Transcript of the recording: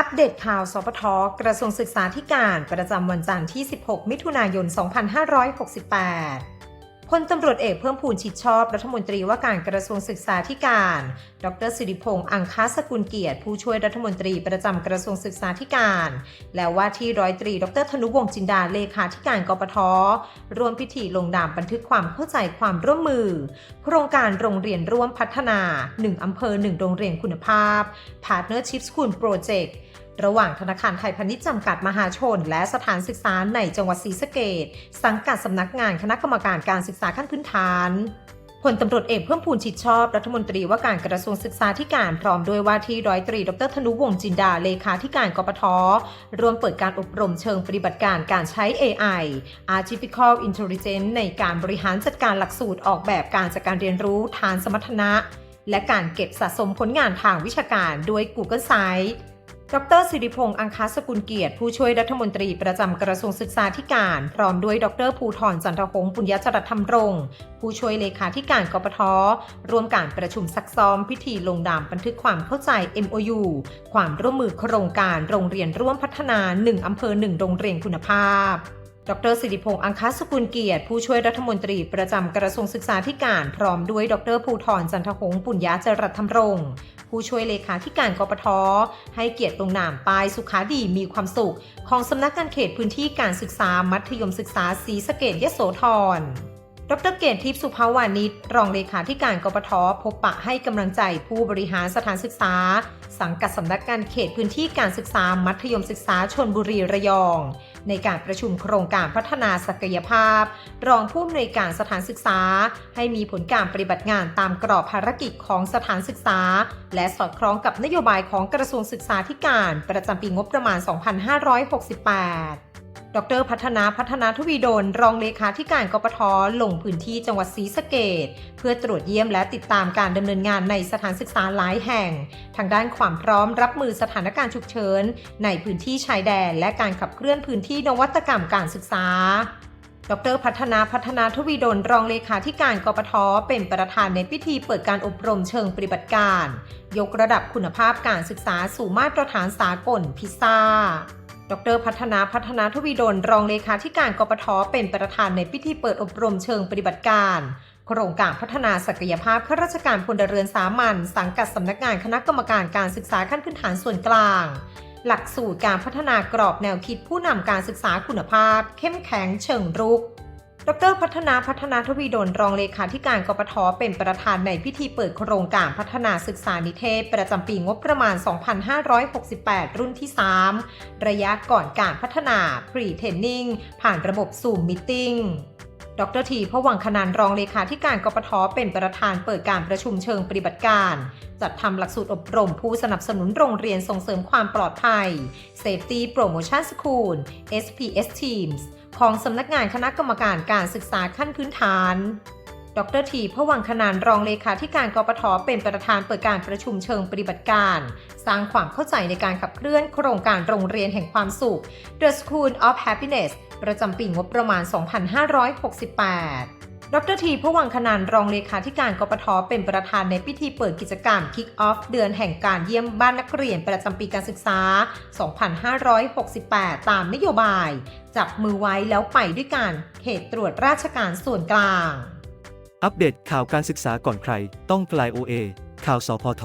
อัปเดตข่าวสปทกระทรวงศึกษาธิการ ประจำวันจันทร์ที่ 16 มิถุนายน 2568 พลตำรวจเอกเพิ่มพูนชิดชอบ รัฐมนตรีว่าการกระทรวงศึกษาธิการ ดรสิริพงษ์อังคาสกุลเกียรติ ผู้ช่วยรัฐมนตรีประจำกระทรวงศึกษาธิการ และว่าที่ร้อยตรี ดรธนุวงศ์จินดาเลขาธิการกปทร่วมพิธีลงนามบันทึกความเข้าใจความร่วมมือ โครงการโรงเรียนร่วมพัฒนา 1อำเภอ 1 โรงเรียนคุณภาพ Partnership School Project ระหว่างธนาคารไทยพาณิชย์จำกัดมหาชน และสถานศึกษาในจังหวัดศรีสะเกษสังกัดสำนักงานคณะกรรมการการศึกษาขั้นพื้นฐานพลตำรวจเอกเพิ่มพูนชิดชอบรัฐมนตรีว่าการกระทรวงศึกษาธิการพร้อมด้วยว่าที่ร้อยตรี ดรธนุวงศ์จินดาเลขาธิการกปทร่วมเปิดการอบรมเชิงปฏิบัติการการใช้ AI Artificial Intelligence ในการบริหารจัดการหลักสูตรออกแบบการจัดการเรียนรู้ฐานสมรรถนะ และการเก็บสะสมผลงานทางวิชาการด้วย Google Sites ดรสิริพงษ์อังคาสกุลเกียรติ ผู้ช่วยรัฐมนตรีประจำกระทรวงศึกษาธิการ พร้อมด้วยดรภูธรจันทหงษ์ปุญญจรัตธรรมรงค์ผู้ช่วยเลขาธิการกปทร่วมการประชุมซักซ้อมพิธีลงนามบันทึกความเข้าใจ MOU ความร่วมมือโครงการโรงเรียนร่วมพัฒนา 1 อำเภอ 1 โรงเรียนคุณภาพ ดรสิริพงษ์อังคสกุลเกียรติ ผู้ช่วยรัฐมนตรีประจำกระทรวงศึกษาธิการ พร้อมด้วยดรภูธรจันทหงปุญญจรัตธรรมรงค์ผู้ช่วยเลขาธิการกปท ให้เกียรติลงนามป้ายสุขาดีมีความสุข ของสำนักงานเขตพื้นที่การศึกษามัธยมศึกษาศรีสะเกดยโสธร ดรเกตทิพย์สุภาวานิชรองเลขาธิการกปทพบปะให้กำลังใจผู้บริหารสถานศึกษา สังกัดสำนักงานเขตพื้นที่การศึกษามัธยมศึกษาชนบุรีระยอง ในการประชุมโครงการพัฒนาศักยภาพ รองผู้อำนวยการสถานศึกษา ให้มีผลการปฏิบัติงานตามกรอบภารกิจของสถานศึกษา และสอดคล้องกับนโยบายของกระทรวงศึกษาธิการ ประจำปีงบประมาณ 2568 ดรพัฒนาพัฒนาทวีดลรองเลขาธิการกปทลงพื้นที่จังหวัดศรีสะเกดเพื่อตรวจเยี่ยมและติดตามการดำเนินงานในสถานศึกษาหลายแห่ง ทางด้านความพร้อมรับมือสถานการณ์ฉุกเฉินในพื้นที่ชายแดน และการขับเคลื่อนพื้นที่นวัตกรรมการศึกษาดรพัฒนาพัฒนาทวีดลรองเลขาธิการกปทเป็นประธานในพิธีเปิดการอบรมเชิงปฏิบัติการ ยกระดับคุณภาพการศึกษาสู่มาตรฐานสากลพิซซ่า ดรพัฒนาพัฒนาทวีดลรองเลขาธิการกปทเป็นประธานในพิธีเปิดอบรมเชิงปฏิบัติการ โครงการพัฒนาศักยภาพข้าราชการพลเรือนสามัญสังกัดสำนักงานคณะกรรมการการศึกษาขั้นพื้นฐานส่วนกลาง หลักสูตรการพัฒนากรอบแนวคิดผู้นำการศึกษาคุณภาพ เข้มแข็งเชิงรุก ดรพัฒนาพัฒนาทวีดลรองเลขาธิการกปทเป็นประธานในพิธีเปิดโครงการพัฒนาศึกษานิเทศ ประจำปีงบประมาณ 2568 รุ่นที่ 3 ระยะก่อนการพัฒนา Pre-Training ผ่านระบบ Zoom Meeting ดรทีพวังคณานรองเลขาธิการกปทเป็นประธานเปิดการประชุมเชิงปฏิบัติการ จัดทำหลักสูตรอบรมผู้สนับสนุนโรงเรียนส่งเสริมความปลอดภัย Safety Promotion School SPS Teams ของสำนักงานคณะกรรมการการศึกษาขั้นพื้นฐาน ดรทีพวังคณานรองเลขาธิการกปทเป็นประธานเปิดการประชุมเชิงปฏิบัติการ สร้างความเข้าใจในการขับเคลื่อนโครงการโรงเรียนแห่งความสุข The School of Happiness ประจำปีงบประมาณ 2568 ดรทีพวังคณานรองเลขาธิการกปทเป็นประธานในพิธีเปิดกิจกรรม Kick Off เดือนแห่งการเยี่ยมบ้านนักเรียนประจำปีการศึกษา 2568 ตามนโยบาย จับมือไว้แล้วไปด้วยกันเขตตรวจราชการส่วนกลาง อัปเดตข่าวการศึกษาก่อนใคร ต้องกลายโอเอข่าวสพท